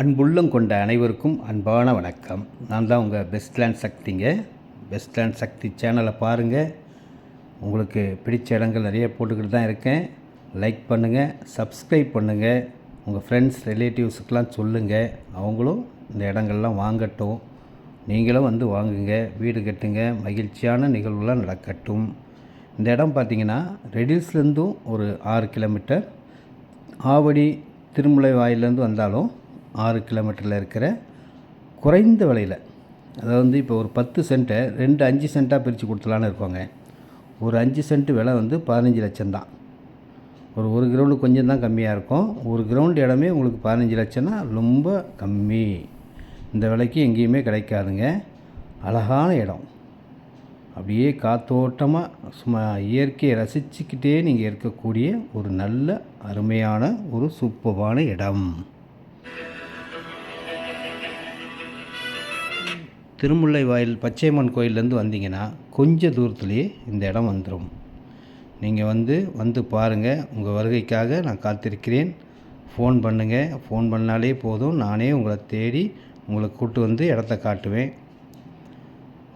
அன்புள்ளம் கொண்ட அனைவருக்கும் அன்பான வணக்கம். நான் தான் உங்கள் பெஸ்ட்லேண்ட் சக்திங்க. பெஸ்ட்லேண்ட் சக்தி சேனலை பாருங்கள் உங்களுக்கு பிடிச்ச இடங்கள் நிறைய போட்டுக்கிட்டு தான் இருக்கேன். லைக் பண்ணுங்கள் சப்ஸ்கிரைப் பண்ணுங்கள் உங்கள் ஃப்ரெண்ட்ஸ் ரிலேட்டிவ்ஸுக்கெலாம் சொல்லுங்கள் அவங்களும் இந்த இடங்கள்லாம் வாங்கட்டும். நீங்களும் வந்து வாங்குங்க. வீடு கட்டுங்க. மகிழ்ச்சியான நிகழ்வுலாம் நடக்கட்டும். இந்த இடம் பார்த்தீங்கன்னா ரெடில்ஸ்லேருந்தும் ஒரு ஆறு கிலோமீட்டர் ஆவடி திருமலை வாயிலேருந்து வந்தாலும் ஆறு கிலோமீட்டரில் இருக்கிற குறைந்த விலையில் அதாவது வந்து இப்போ ஒரு பத்து சென்ட்டை ரெண்டு அஞ்சு சென்ட்டாக பிரித்து கொடுத்தலான்னு இருக்கோங்க. ஒரு அஞ்சு சென்ட் விலை வந்து பதினஞ்சு லட்சம் தான். ஒரு ஒரு கிரவுண்டு கொஞ்சம் தான் கம்மியாக இருக்கும். ஒரு கிரவுண்டு இடமே உங்களுக்கு பதினஞ்சு லட்சம்னா ரொம்ப கம்மி. இந்த விலைக்கு எங்கேயுமே கிடைக்காதுங்க. அழகான இடம். அப்படியே காத்தோட்டமாக சும்மா இயற்கையை ரசிச்சுக்கிட்டே நீங்கள் இருக்கக்கூடிய ஒரு நல்ல அருமையான ஒரு சூப்பமான இடம். திருமுல்லை வாயில் பச்சையம்மன் கோயிலேருந்து வந்தீங்கன்னா கொஞ்ச தூரத்துலேயே இந்த இடம் வந்துடும். நீங்கள் வந்து வந்து பாருங்கள் உங்கள் வருகைக்காக நான் காத்திருக்கிறேன். ஃபோன் பண்ணுங்கள் ஃபோன் பண்ணாலே போதும். நானே உங்களை தேடி உங்களை கூட்டு வந்து இடத்த காட்டுவேன்.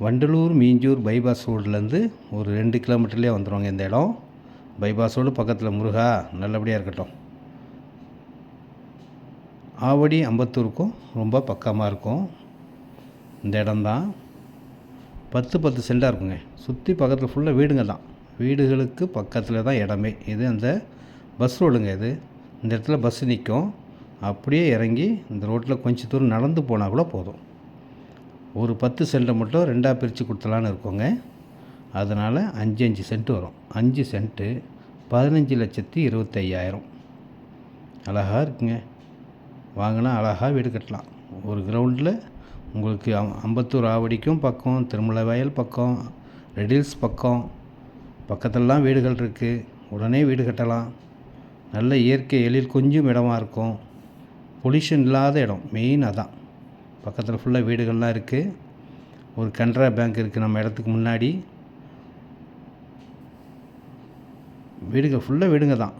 வண்டலூர் மீஞ்சூர் பைபாஸ் ரோட்லேருந்து ஒரு ரெண்டு கிலோமீட்டர்லேயே வந்துடுவாங்க இந்த இடம். பைபாஸ் ரோடு பக்கத்தில் முருகா நல்லபடியாக இருக்கட்டும். ஆவடி அம்பத்தூருக்கும் ரொம்ப பக்கமாக இருக்கும். இந்த இடம்தான். பத்து பத்து சென்டாக இருக்குங்க. சுற்றி பக்கத்தில் ஃபுல்லாக வீடுங்க தான். வீடுகளுக்கு பக்கத்தில் தான் இடமே. இது அந்த பஸ் ரோடுங்க இது. இந்த இடத்துல பஸ் நிற்கும் அப்படியே இறங்கி இந்த ரோட்டில் கொஞ்சம் தூரம் நடந்து போனால் கூட போதும். ஒரு பத்து சென்ட்டை மட்டும் ரெண்டாக பிரித்து கொடுத்தலான்னு இருக்கோங்க. அதனால் அஞ்சு அஞ்சு சென்ட் வரும். அஞ்சு சென்ட்டு பதினஞ்சு லட்சத்தி இருபத்தையாயிரம். அழகாக இருக்குங்க. வாங்கினா அழகாக வீடு கட்டலாம். ஒரு கிரவுண்டில் உங்களுக்கு அம் அம்பத்தூர் ஆவடிக்கும் பக்கம் திருமலை வயல் பக்கம் ரெடில்ஸ் பக்கம் பக்கத்துலலாம் வீடுகள் இருக்குது உடனே வீடு கட்டலாம். நல்ல இயற்கை எழில் கொஞ்சம் இடமா இருக்கும். பொல்யூஷன் இல்லாத இடம் மெயின் அதான். பக்கத்தில் ஃபுல்லாக வீடுகள்லாம் இருக்குது ஒரு கனரா பேங்க் இருக்குது நம்ம இடத்துக்கு முன்னாடி. வீடுகள் ஃபுல்லாக வீடுங்க தான்.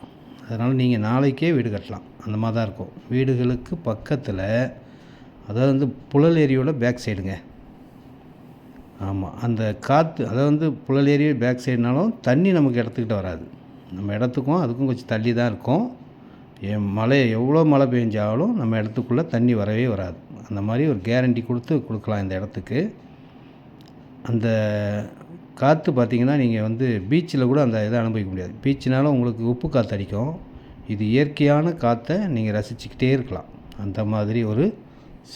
அதனால் நீங்கள் நாளைக்கே வீடு கட்டலாம். அந்த மாதிரி தான் இருக்கும். வீடுகளுக்கு பக்கத்தில் அதாவது வந்து புழல் ஏரியோட பேக் சைடுங்க ஆமாம் அந்த காற்று அதாவது வந்து புழல் ஏரி பேக் சைடுனாலும் தண்ணி நமக்கு இடத்துக்கிட்ட வராது. நம்ம இடத்துக்கும் அதுக்கும் கொஞ்சம் தள்ளி தான் இருக்கும். என் மழை எவ்வளோ மழை பெஞ்சாலும் நம்ம இடத்துக்குள்ளே தண்ணி வரவே வராது. அந்த மாதிரி ஒரு கேரண்டி கொடுத்து கொடுக்கலாம் இந்த இடத்துக்கு. அந்த காற்று பார்த்திங்கன்னா நீங்கள் வந்து பீச்சில் கூட அந்த இதை அனுபவிக்க முடியாது. பீச்சினாலும் உங்களுக்கு உப்பு காற்று அடிக்கும். இது இயற்கையான காற்றை நீங்கள் ரசிச்சுக்கிட்டே இருக்கலாம். அந்த மாதிரி ஒரு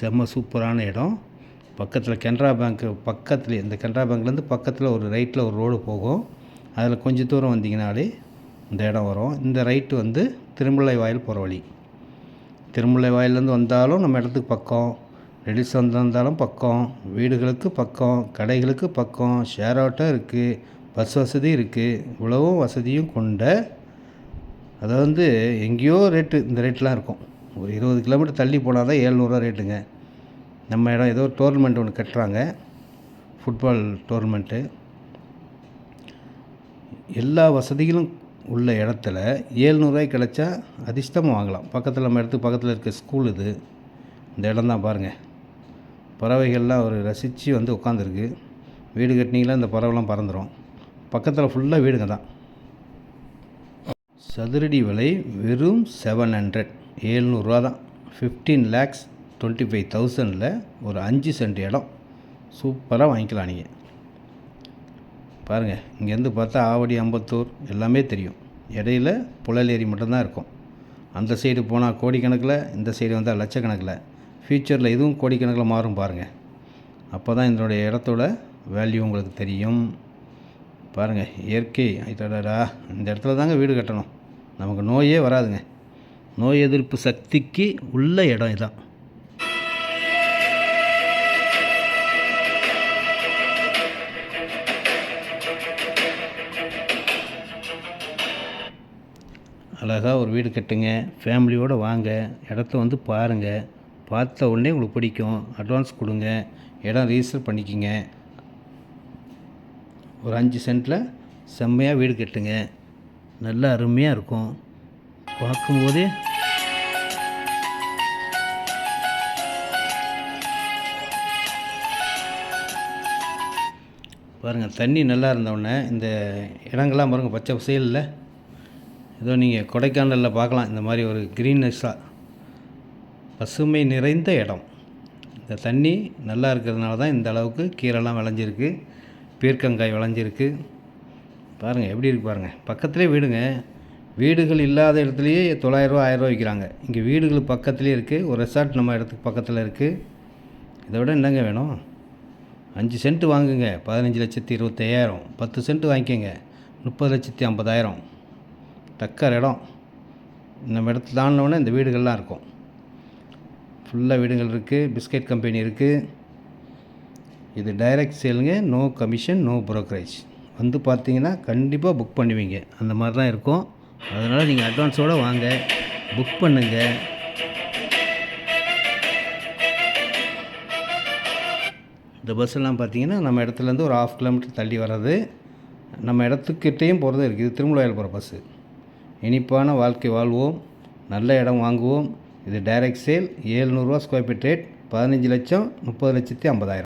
செம்ம சூப்பரான இடம். பக்கத்தில் கனரா பேங்க்கு பக்கத்துலேயே இந்த கனரா பேங்க்லேருந்து பக்கத்தில் ஒரு ரைட்டில் ஒரு ரோடு போகும். அதில் கொஞ்சம் தூரம் வந்தீங்கனாலே இந்த இடம் வரும். இந்த ரைட்டு வந்து திருமலை வாயில் போகிற வழி. திருமலை வாயிலேருந்து வந்தாலும் நம்ம இடத்துக்கு பக்கம். ரெடிஸ் வந்திருந்தாலும் பக்கம். வீடுகளுக்கு பக்கம். கடைகளுக்கு பக்கம். ஷேர் ஆட்டோ இருக்குது பஸ் வசதி இருக்குது இவ்வளவும் வசதியும் கொண்ட அதை வந்து எங்கேயோ ரேட்டு இந்த ரேட்லாம் இருக்கும். ஒரு இருபது கிலோமீட்டர் தள்ளி போனால் தான் ஏழ்நூறுவா ரேட்டுங்க. நம்ம இடம் ஏதோ ஒரு டோர்னமெண்ட் ஒன்று கட்டுறாங்க. ஃபுட்பால் டோர்னமெண்ட்டு எல்லா வசதிகளும் உள்ள இடத்துல ஏழ்நூறுவாய்க்கு கிடச்சா அதிர்ஷ்டமாக வாங்கலாம். பக்கத்தில் நம்ம இடத்துக்கு பக்கத்தில் இருக்க ஸ்கூல் இது. இந்த இடம் தான் பாருங்கள் பறவைகள்லாம் ஒரு ரசித்து வந்து உட்காந்துருக்கு வீடு கட்டினீங்களா இந்த பறவைலாம் பறந்துடும் பக்கத்தில் ஃபுல்லாக வீடுங்க தான். சதுரடி விலை வெறும் செவன் ஹண்ட்ரட் ஏழ்நூறுரூவா தான். ஃபிஃப்டீன் லேக்ஸ் டுவெண்ட்டி ஃபைவ் தௌசண்டில் ஒரு அஞ்சு சென்ட் இடம். சூப்பராக வாங்கிக்கலாம் நீங்கள் பாருங்கள் இங்கேருந்து பார்த்தா ஆவடி அம்பத்தூர் எல்லாமே தெரியும். இடையில புழலேரி மட்டும்தான் இருக்கும். அந்த சைடு போனால் கோடிக்கணக்கில் இந்த சைடு வந்தால் லட்சக்கணக்கில். ஃப்யூச்சரில் இதுவும் கோடிக்கணக்கில் மாறும் பாருங்கள் அப்போ தான் இதனுடைய இடத்தோட வேல்யூ உங்களுக்கு தெரியும். பாருங்கள் இயற்கை ஐட்டடா இந்த இடத்துல தாங்க வீடு கட்டணும். நமக்கு நோயே வராதுங்க. நோய் எதிர்ப்பு சக்திக்கு உள்ள இடம் இதான். அழகாக ஒரு வீடு கட்டுங்க ஃபேமிலியோடு வாங்க இடத்த வந்து பாருங்கள் பார்த்த உடனே உங்களுக்கு பிடிக்கும். அட்வான்ஸ் கொடுங்க. இடம் ரிஜிஸ்டர் பண்ணிக்கிங்க. ஒரு அஞ்சு சென்ட்டில் செம்மையாக வீடு கட்டுங்க. நல்ல அருமையாக இருக்கும். பார்க்கும்போது பாருங்கள் தண்ணி நல்லா இருந்தவுடனே இந்த இடங்கள்லாம் பாருங்கள் பச்சை செயலில் ஏதோ நீங்கள் கொடைக்கானலில் பார்க்கலாம் இந்த மாதிரி ஒரு க்ரீன்னஸாக பசுமை நிறைந்த இடம். இந்த தண்ணி நல்லா இருக்கிறதுனால தான் இந்த அளவுக்கு கீரைலாம் விளைஞ்சிருக்கு பீர்க்கங்காய் விளைஞ்சிருக்கு. பாருங்கள் எப்படி இருக்கு பாருங்கள் பக்கத்துலேயே வீடுங்க. வீடுகள் இல்லாத இடத்துலையே தொள்ளாயிரரூவா ஆயிரரூவா விற்கிறாங்க இங்கே வீடுகள் பக்கத்துலேயே இருக்குது ஒரு ரெசார்ட் நம்ம இடத்துக்கு பக்கத்தில் இருக்குது இதை விட என்னங்க வேணும்? அஞ்சு சென்ட் வாங்குங்க பதினஞ்சு லட்சத்தி இருபத்தையாயிரம். பத்து சென்ட் வாங்கிக்கோங்க முப்பது லட்சத்தி ஐம்பதாயிரம். டக்கர் இடம். நம்ம இடத்துல தாண்டினோடனே இந்த வீடுகள்லாம் இருக்கும். ஃபுல்லாக வீடுகள் இருக்குது பிஸ்கட் கம்பெனி இருக்குது இது டைரக்ட் சேலுங்க நோ கமிஷன் நோ ப்ரோக்கரேஜ் வந்து பார்த்தீங்கன்னா கண்டிப்பாக புக் பண்ணுவீங்க. அந்த மாதிரி தான் இருக்கும். அதனால் நீங்கள் அட்வான்ஸோடு வாங்க. புக் பண்ணுங்கள் இந்த பஸ்ஸெல்லாம் பார்த்தீங்கன்னா நம்ம இடத்துலேருந்து ஒரு ஆஃப் கிலோமீட்டர் தள்ளி வர்றது நம்ம இடத்துக்கிட்டேயும் போகிறது இருக்குது திருமலையில் போகிற பஸ்ஸு இனிப்பான வாழ்க்கை வாழ்வோம். நல்ல இடம் வாங்குவோம். இது டைரக்ட் சேல் ஏழ்நூறுவா ஸ்கொயர் ஃபீட் ரேட் பதினஞ்சு லட்சம் முப்பது லட்சத்தி ஐம்பதாயிரம்.